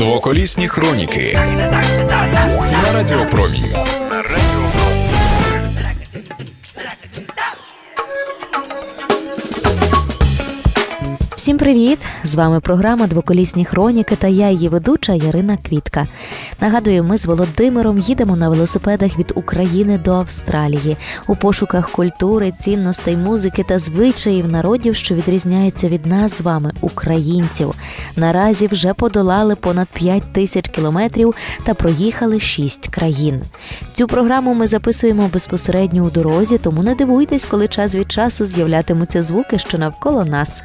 Двоколісні хроніки на Радіопромінь. Всім привіт! З вами програма Двоколісні хроніки та я її ведуча Ярина Квітка. Нагадую, ми з Володимиром їдемо на велосипедах від України до Австралії у пошуках культури, цінностей, музики та звичаїв народів, що відрізняються від нас з вами, українців. Наразі вже подолали понад 5 тисяч кілометрів та проїхали 6 країн. Цю програму ми записуємо безпосередньо у дорозі, тому не дивуйтесь, коли час від часу з'являтимуться звуки, що навколо нас.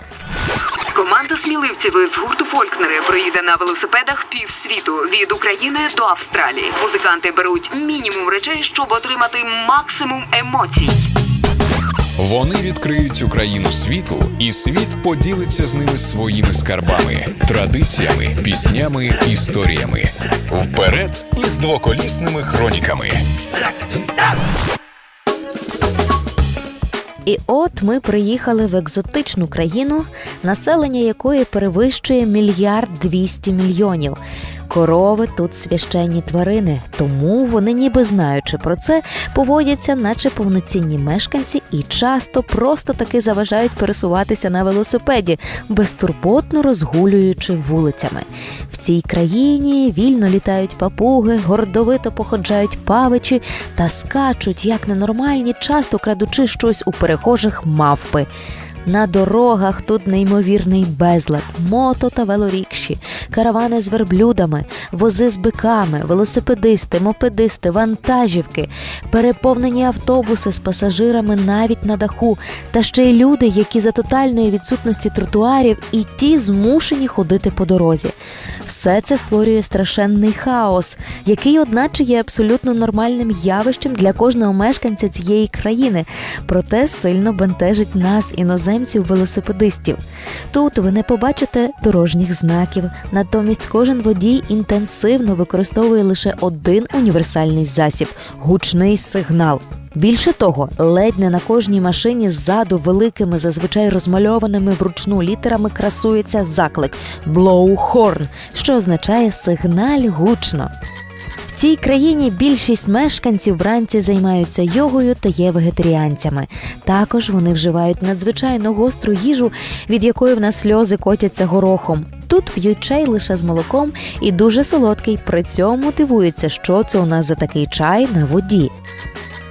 Команда сміливців з гурту Фолькнери проїде на велосипедах півсвіту від України до Австралії. Музиканти беруть мінімум речей, щоб отримати максимум емоцій. Вони відкриють Україну світу, і світ поділиться з ними своїми скарбами, традиціями, піснями, історіями. Вперед із двоколісними хроніками. І от ми приїхали в екзотичну країну, населення якої перевищує мільярд двісті мільйонів. Корови тут священні тварини, тому вони, ніби знаючи про це, поводяться, наче повноцінні мешканці, і часто просто таки заважають пересуватися на велосипеді, безтурботно розгулюючи вулицями. В цій країні вільно літають папуги, гордовито походжають павичі та скачуть, як ненормальні, часто крадучи щось у перехожих мавпи. На дорогах тут неймовірний безлад, мото та велорікші, каравани з верблюдами, вози з биками, велосипедисти, мопедисти, вантажівки, переповнені автобуси з пасажирами навіть на даху, та ще й люди, які за тотальної відсутності тротуарів і ті змушені ходити по дорозі. Все це створює страшенний хаос, який, одначе, є абсолютно нормальним явищем для кожного мешканця цієї країни, проте сильно бентежить нас, іноземців, велосипедистів. Тут ви не побачите дорожніх знаків, натомість кожен водій інтенсивно використовує лише один універсальний засіб гучний сигнал. Більше того, ледь не на кожній машині ззаду великими, зазвичай розмальованими вручну літерами красується заклик «Blow horn», що означає сигналь гучно. Цій країні більшість мешканців вранці займаються йогою та є вегетаріанцями. Також вони вживають надзвичайно гостру їжу, від якої в нас сльози котяться горохом. Тут п'ють чай лише з молоком і дуже солодкий. При цьому дивуються, що це у нас за такий чай на воді.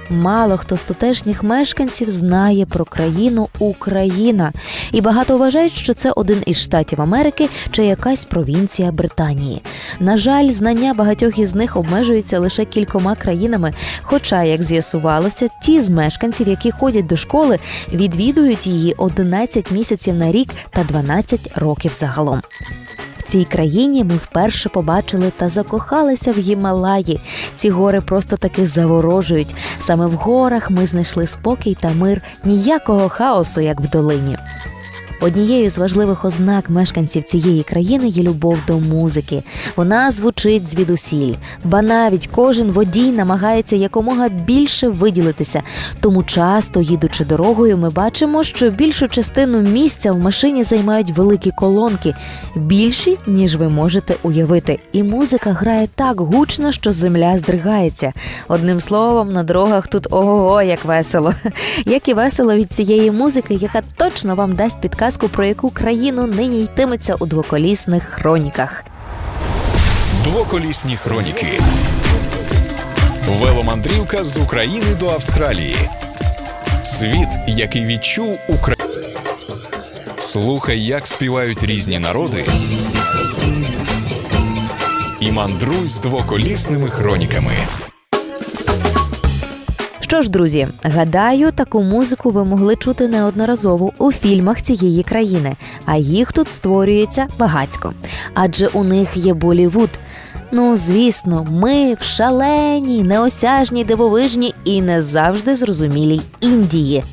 Мало хто з тутешніх мешканців знає про країну Україна, і багато вважають, що це один із штатів Америки чи якась провінція Британії. На жаль, знання багатьох із них обмежуються лише кількома країнами. Хоча, як з'ясувалося, ті з мешканців, які ходять до школи, відвідують її 11 місяців на рік та 12 років загалом. Цій країні ми вперше побачили та закохалися в Гімалаї. Ці гори просто таки заворожують. Саме в горах ми знайшли спокій та мир, ніякого хаосу, як в долині. Однією з важливих ознак мешканців цієї країни є любов до музики. Вона звучить звідусіль, ба навіть кожен водій намагається якомога більше виділитися. Тому часто, їдучи дорогою, ми бачимо, що більшу частину місця в машині займають великі колонки, більші ніж ви можете уявити. І музика грає так гучно, що земля здригається. Одним словом, на дорогах тут ого, як весело, як і весело від цієї музики, яка точно вам дасть підказку, про яку країну нині йтиметься у двоколісних хроніках. Двоколісні хроніки. Веломандрівка з України до Австралії. Світ, який відчув Україну. Слухай, як співають різні народи. І мандруй з двоколісними хроніками. Що ж, друзі, гадаю, таку музику ви могли чути неодноразово у фільмах цієї країни, а їх тут створюється багацько. Адже у них є Болівуд. Ну, звісно, ми в шаленій, неосяжній, дивовижній і не завжди зрозумілій Індії.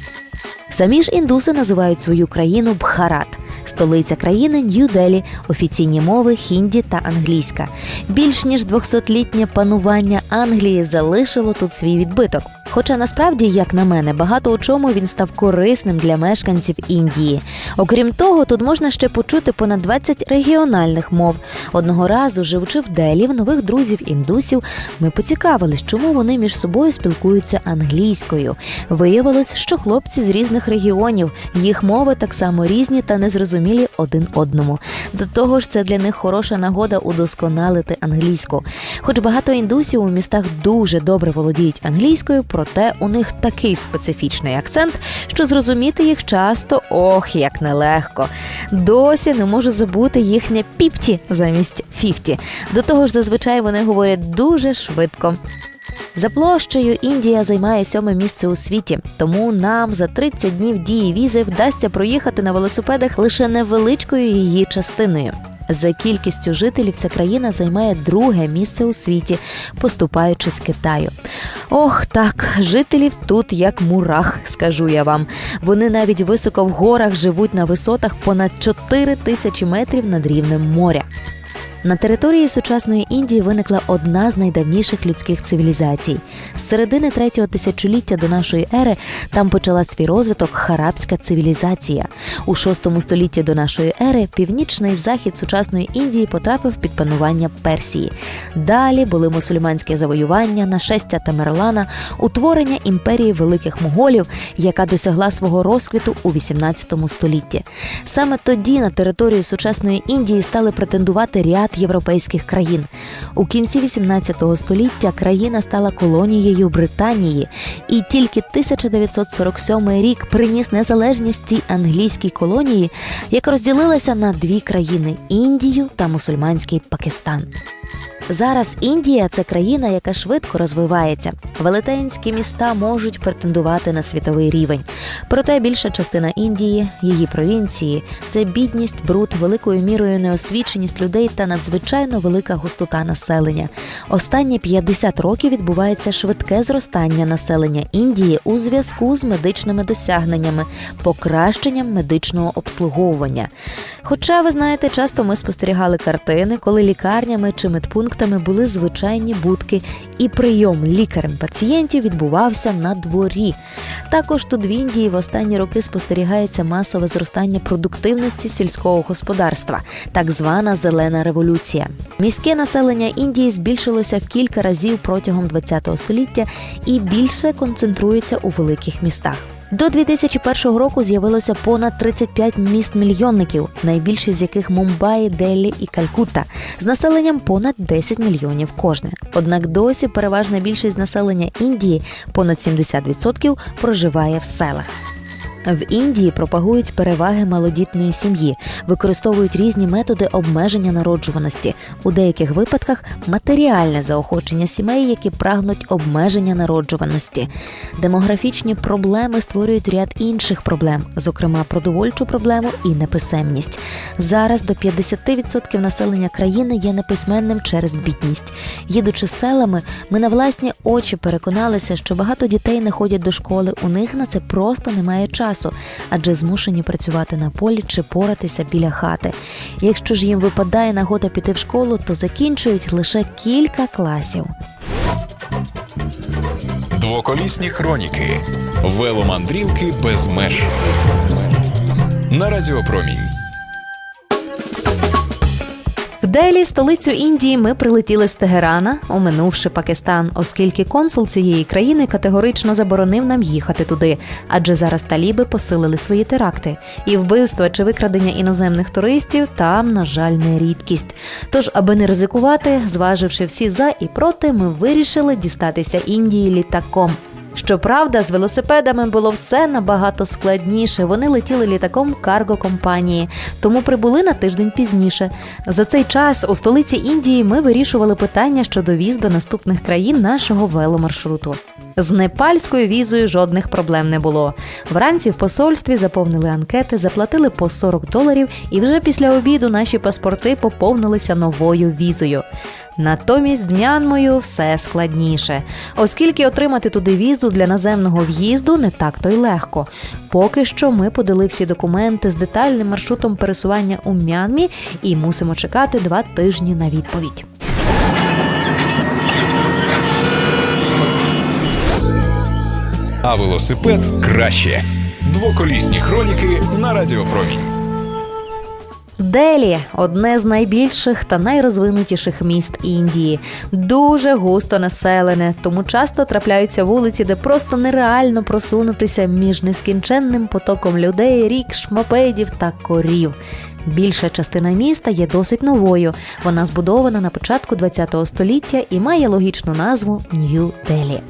Самі ж індуси називають свою країну Бхарат. Столиця країни Нью-Делі, офіційні мови хінді та англійська. Більш ніж 200-літнє панування Англії залишило тут свій відбиток. Хоча насправді, як на мене, багато у чому він став корисним для мешканців Індії. Окрім того, тут можна ще почути понад 20 регіональних мов. Одного разу, живучи в Делі, в нових друзів індусів, ми поцікавились, чому вони між собою спілкуються англійською. Виявилось, що хлопці з різних регіонів, їх мови так само різні та незрозумілі один одному. До того ж, це для них хороша нагода удосконалити англійську. Хоч багато індусів у містах дуже добре володіють англійською, проте у них такий специфічний акцент, що зрозуміти їх часто ох, як нелегко. Досі не можу забути їхнє піпті замість фіфті. До того ж, зазвичай вони говорять дуже швидко. За площею Індія займає сьоме місце у світі, тому нам за 30 днів дії візи вдасться проїхати на велосипедах лише невеличкою її частиною. За кількістю жителів ця країна займає друге місце у світі, поступаючи з Китаю. Ох, так, жителів тут як мурах, скажу я вам. Вони навіть високо в горах живуть на висотах понад 4 тисячі метрів над рівнем моря. На території сучасної Індії виникла одна з найдавніших людських цивілізацій. З середини третього тисячоліття до нашої ери там почала свій розвиток харабська цивілізація. У шостому столітті до нашої ери північний захід сучасної Індії потрапив під панування Персії. Далі були мусульманське завоювання, нашестя Тамерлана, утворення імперії великих моголів, яка досягла свого розквіту у 18 столітті. Саме тоді на територію сучасної Індії стали претендувати ряд європейських країн. У кінці 18 століття країна стала колонією Британії, і тільки 1947 рік приніс незалежність цій англійській колонії, яка розділилася на дві країни Індію та мусульманський Пакистан. Зараз Індія це країна, яка швидко розвивається. Велетенські міста можуть претендувати на світовий рівень. Проте більша частина Індії, її провінції, це бідність, бруд, великою мірою неосвіченість людей та надзвичайно велика густота населення. Останні 50 років відбувається швидке зростання населення Індії у зв'язку з медичними досягненнями, покращенням медичного обслуговування. Хоча, ви знаєте, часто ми спостерігали картини, коли лікарнями чи медпунктами були звичайні будки, і прийом лікарем пацієнтів відбувався на дворі. Також тут в Індії в останні роки спостерігається масове зростання продуктивності сільського господарства, так звана зелена революція. Міське населення Індії збільшилося в кілька разів протягом ХХ століття і більше концентрується у великих містах. До 2001 року з'явилося понад 35 міст-мільйонників, найбільші з яких Мумбаї, Деллі і Калькутта, з населенням понад 10 мільйонів кожне. Однак досі переважна більшість населення Індії, понад 70%, проживає в селах. В Індії пропагують переваги малодітної сім'ї, використовують різні методи обмеження народжуваності, у деяких випадках матеріальне заохочення сімей, які прагнуть обмеження народжуваності. Демографічні проблеми створюють ряд інших проблем, зокрема продовольчу проблему і неписемність. Зараз до 50% населення країни є неписьменним через бідність. Їдучи селами, ми на власні очі переконалися, що багато дітей не ходять до школи. У них на це просто немає часу, адже змушені працювати на полі чи поратися біля хати. Якщо ж їм випадає нагода піти в школу, то закінчують лише кілька класів. Двоколісні хроніки. Веломандрівки без меж. На Радіопромінь. Делі, столицю Індії, ми прилетіли з Тегерана, оминувши Пакистан, оскільки консул цієї країни категорично заборонив нам їхати туди, адже зараз таліби посилили свої теракти. І вбивства чи викрадення іноземних туристів там, на жаль, не рідкість. Тож, аби не ризикувати, зваживши всі за і проти, ми вирішили дістатися Індії літаком. Щоправда, з велосипедами було все набагато складніше. Вони летіли літаком карго компанії, тому прибули на тиждень пізніше. За цей час у столиці Індії ми вирішували питання щодо віз до наступних країн нашого веломаршруту. З непальською візою жодних проблем не було. Вранці в посольстві заповнили анкети, заплатили по 40 доларів, і вже після обіду наші паспорти поповнилися новою візою. Натомість з М'янмою все складніше, оскільки отримати туди візу для наземного в'їзду не так то й легко. Поки що ми подали всі документи з детальним маршрутом пересування у М'янмі і мусимо чекати два тижні на відповідь. А велосипед краще. Двоколісні хроніки на Радіопромінь. Делі одне з найбільших та найрозвинутіших міст Індії, дуже густо населене, тому часто трапляються вулиці, де просто нереально просунутися між нескінченним потоком людей, рік, шмопедів та корів. Більша частина міста є досить новою. Вона збудована на початку ХХ століття і має логічну назву Нью-Делі.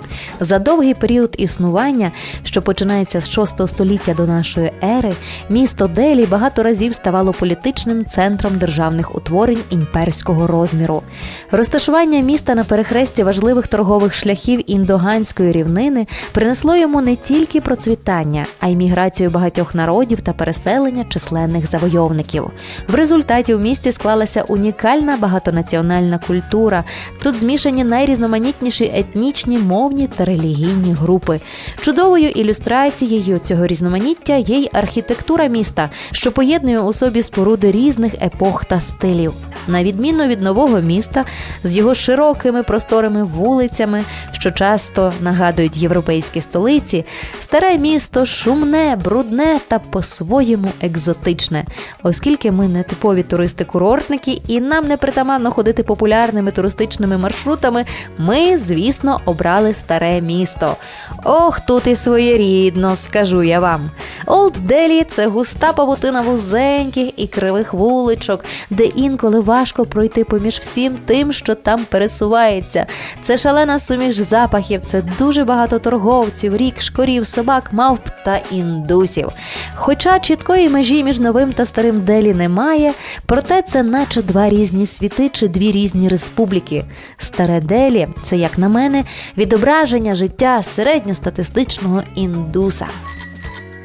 За довгий період існування, що починається з 6 століття до нашої ери, місто Делі багато разів ставало політичним центром державних утворень імперського розміру. Розташування міста на перехресті важливих торгових шляхів індоганської рівнини принесло йому не тільки процвітання, а й міграцію багатьох народів та переселення численних завойовників. В результаті в місті склалася унікальна багатонаціональна культура. Тут змішані найрізноманітніші етнічні, мовні та релігійні групи. Чудовою ілюстрацією цього різноманіття є й архітектура міста, що поєднує у собі споруди різних епох та стилів. На відміну від нового міста з його широкими просторими вулицями, що часто нагадують європейські столиці, старе місто шумне, брудне та по-своєму екзотичне, оскільки ми не типові туристи-курортники і нам не притаманно ходити популярними туристичними маршрутами, ми, звісно, обрали старе місто. Ох, тут і своєрідно, скажу я вам. Олд Делі це густа павутина вузеньких і кривих вуличок, де інколи важко пройти поміж всім тим, що там пересувається. Це шалена суміш запахів, це дуже багато торговців, рік, шкорів, собак, мавп та індусів. Хоча чіткої межі між новим та старим Делі немає, проте це наче два різні світи чи дві різні республіки. Старе Делі це, як на мене, відображення життя середньостатистичного індуса.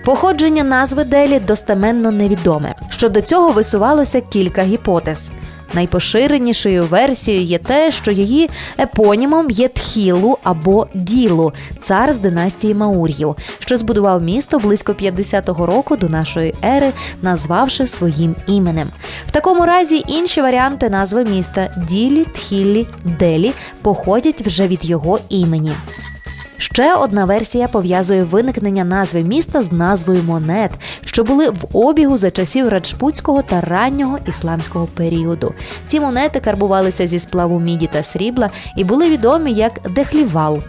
Походження назви Делі достеменно невідоме. Щодо цього висувалося кілька гіпотез. Найпоширенішою версією є те, що її епонімом є Тхілу або Ділу, цар з династії Маур'їв, що збудував місто близько 50-го року до нашої ери, назвавши своїм іменем. В такому разі інші варіанти назви міста Ділі, Тхіллі, Делі походять вже від його імені. Ще одна версія пов'язує виникнення назви міста з назвою монет, що були в обігу за часів раджпутського та раннього ісламського періоду. Ці монети карбувалися зі сплаву міді та срібла і були відомі як дехлівал.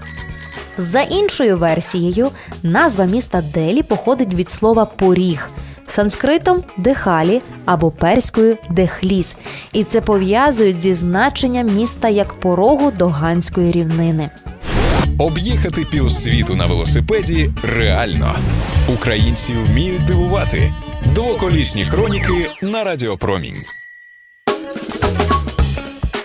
За іншою версією, назва міста Делі походить від слова поріг. Санскритом дехалі або перською дехліс, і це пов'язують зі значенням міста як порогу до ганської рівнини. Об'їхати півсвіту на велосипеді реально. Українці вміють дивувати. Двоколісні хроніки на Радіопромінь.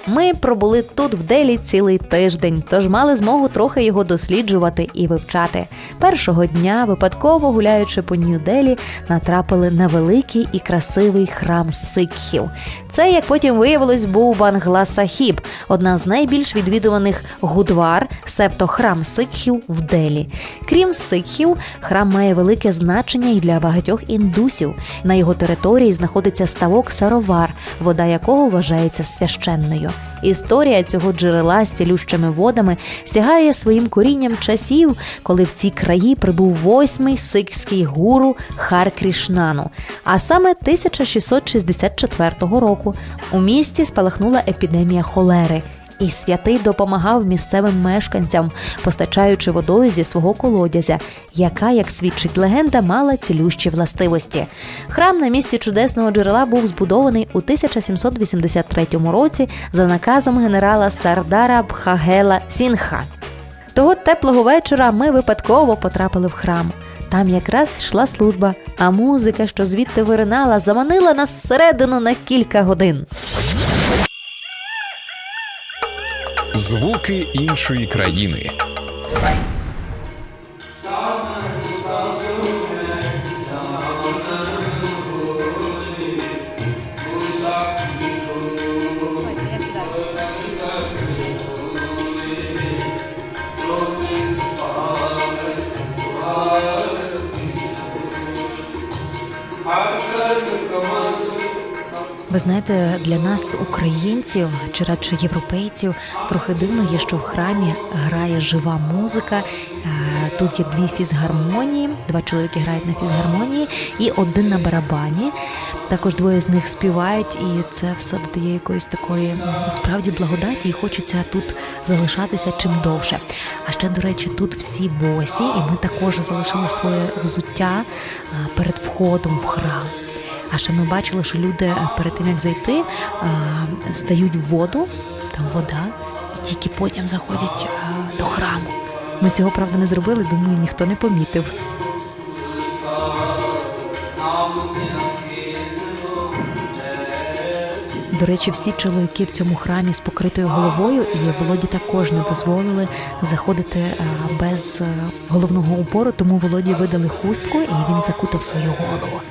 Ми пробули тут в Делі цілий тиждень, тож мали змогу трохи його досліджувати і вивчати. Першого дня, випадково гуляючи по Нью-Делі, натрапили на великий і красивий храм Сикхів. Це, як потім виявилось, був Бангла Сахіб, одна з найбільш відвідуваних гудвар, себто храм Сикхів в Делі. Крім Сикхів, храм має велике значення і для багатьох індусів. На його території знаходиться ставок Саровар, вода якого вважається священною. Історія цього джерела з цілющими водами сягає своїм корінням часів, коли в ці краї прибув восьмий сикський гуру Хар Крішнану. А саме 1664 року у місті спалахнула епідемія холери. І святий допомагав місцевим мешканцям, постачаючи водою зі свого колодязя, яка, як свідчить легенда, мала цілющі властивості. Храм на місці чудесного джерела був збудований у 1783 році за наказом генерала Сардара Бхагела Сінха. Того теплого вечора ми випадково потрапили в храм. Там якраз йшла служба, а музика, що звідти виринала, заманила нас всередину на кілька годин. Звуки іншої країни. Аркадий команда. Ви знаєте, для нас, українців чи радше європейців, трохи дивно є, що в храмі грає жива музика. Е, Тут є дві фізгармонії, два чоловіки грають на фізгармонії і один на барабані. Також двоє з них співають, і це все додає якоїсь такої справді благодаті, і хочеться тут залишатися чим довше. А ще, до речі, тут всі босі, і ми також залишили своє взуття перед входом в храм. А ще ми бачили, що люди е, перед тим як зайти, стають в воду, там вода, і тільки потім заходять до храму. Ми цього правда не зробили, думаю, ніхто не помітив. До речі, всі чоловіки в цьому храмі з покритою головою, і Володі також не дозволили заходити е, без е, головного убору, тому Володі видали хустку, і він закутав свою голову.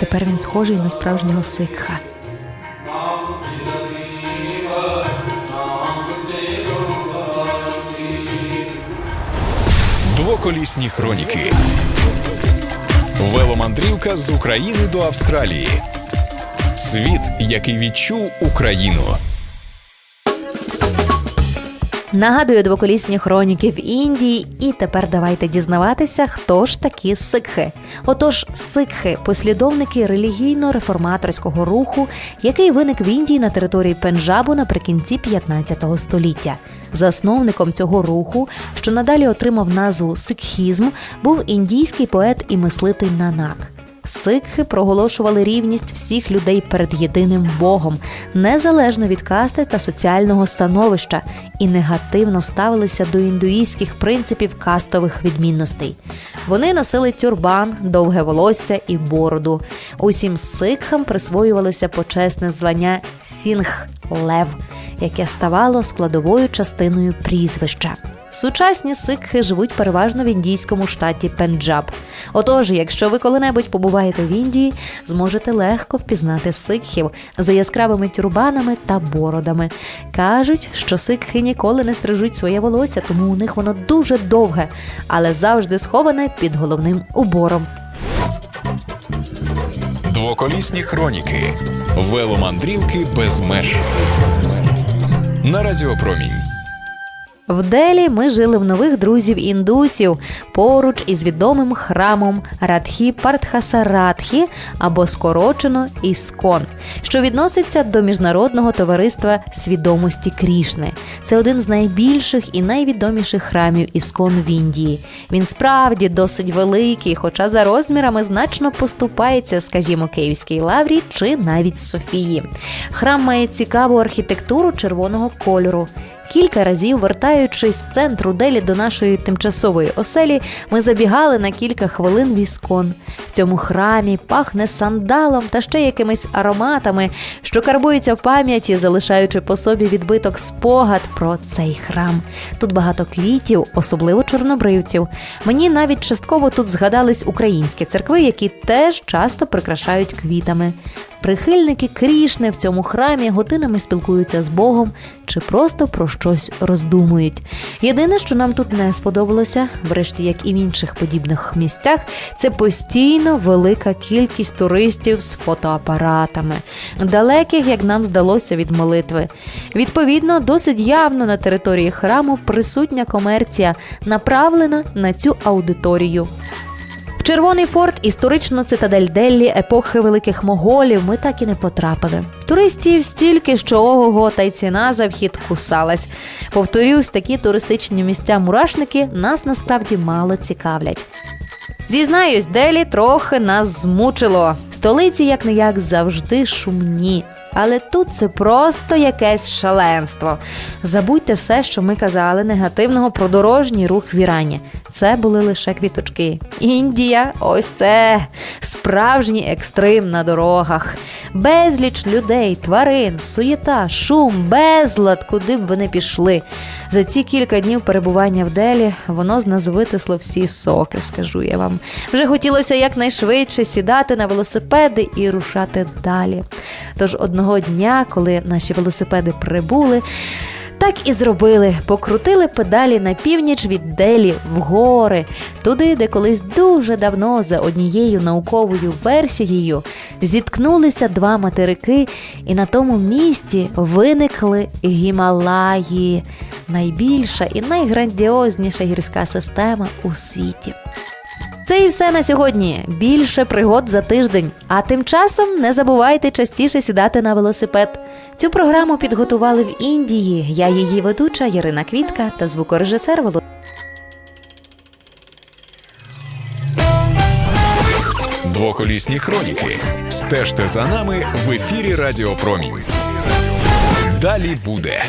Тепер він схожий на справжнього сикха. Двоколісні хроніки. Веломандрівка з України до Австралії. Світ, який відчув Україну. Нагадую двоколісні хроніки в Індії, і тепер давайте дізнаватися, хто ж такі сикхи. Отож, сикхи послідовники релігійно-реформаторського руху, який виник в Індії на території Пенджабу наприкінці 15 століття. Засновником цього руху, що надалі отримав назву сикхізм, був індійський поет і мислитель Нанак. Сикхи проголошували рівність всіх людей перед єдиним Богом, незалежно від касти та соціального становища, і негативно ставилися до індуїзьких принципів кастових відмінностей. Вони носили тюрбан, довге волосся і бороду. Усім сикхам присвоювалося почесне звання сінг лев, яке ставало складовою частиною прізвища. Сучасні сикхи живуть переважно в індійському штаті Пенджаб. Отож, якщо ви коли-небудь побуваєте в Індії, зможете легко впізнати сикхів за яскравими тюрбанами та бородами. Кажуть, що сикхи ніколи не стрижуть своє волосся, тому у них воно дуже довге, але завжди сховане під головним убором. Двоколісні хроніки. Веломандрівки без меж. На Радіопромінь. В Делі ми жили в нових друзів індусів поруч із відомим храмом Радхі Партхасарадхі або скорочено Іскон, що відноситься до міжнародного товариства свідомості Крішни. Це один з найбільших і найвідоміших храмів Іскон в Індії. Він справді досить великий, хоча за розмірами значно поступається, скажімо, Київській лаврі чи навіть Софії. Храм має цікаву архітектуру червоного кольору. Кілька разів, вертаючись з центру Делі до нашої тимчасової оселі, ми забігали на кілька хвилин в іскон. В цьому храмі пахне сандалом та ще якимись ароматами, що карбуються в пам'яті, залишаючи по собі відбиток спогад про цей храм. Тут багато квітів, особливо чорнобривців. Мені навіть частково тут згадались українські церкви, які теж часто прикрашають квітами. Прихильники Крішни в цьому храмі годинами спілкуються з Богом чи просто про щось роздумують. Єдине, що нам тут не сподобалося, врешті як і в інших подібних місцях, це постійно велика кількість туристів з фотоапаратами, далеких, як нам здалося, від молитви. Відповідно, досить явно на території храму присутня комерція, направлена на цю аудиторію. Червоний форт історичну цитадель Деллі епохи великих моголів ми так і не потрапили. Туристів стільки, що ого, та й ціна за вхід кусалась. Повторюсь, такі туристичні місця мурашники нас насправді мало цікавлять. Зізнаюсь, Делі трохи нас змучило. Столиці, як не як, завжди шумні. Але тут це просто якесь шаленство. Забудьте все, що ми казали негативного про дорожній рух в Ірані. Це були лише квіточки. Індія, ось це справжній екстрим на дорогах. Безліч людей, тварин, суєта, шум, безлад, куди б вони пішли. За ці кілька днів перебування в Делі воно з нас витисло всі соки, скажу я вам. Вже хотілося якнайшвидше сідати на велосипеди і рушати далі. Тож одного дня, коли наші велосипеди прибули, Так і зробили. Покрутили педалі на північ від Делі в гори, туди, де колись дуже давно, за однією науковою версією, зіткнулися два материки, і на тому місці виникли Гімалаї, найбільша і найграндіозніша гірська система у світі. Це і все на сьогодні. Більше пригод за тиждень. А тим часом не забувайте частіше сідати на велосипед. Цю програму підготували в Індії. Я її ведуча Ярина Квітка та звукорежисер Володимир. Двоколісні хроніки. Стежте за нами в ефірі Радіо Промінь. Далі буде.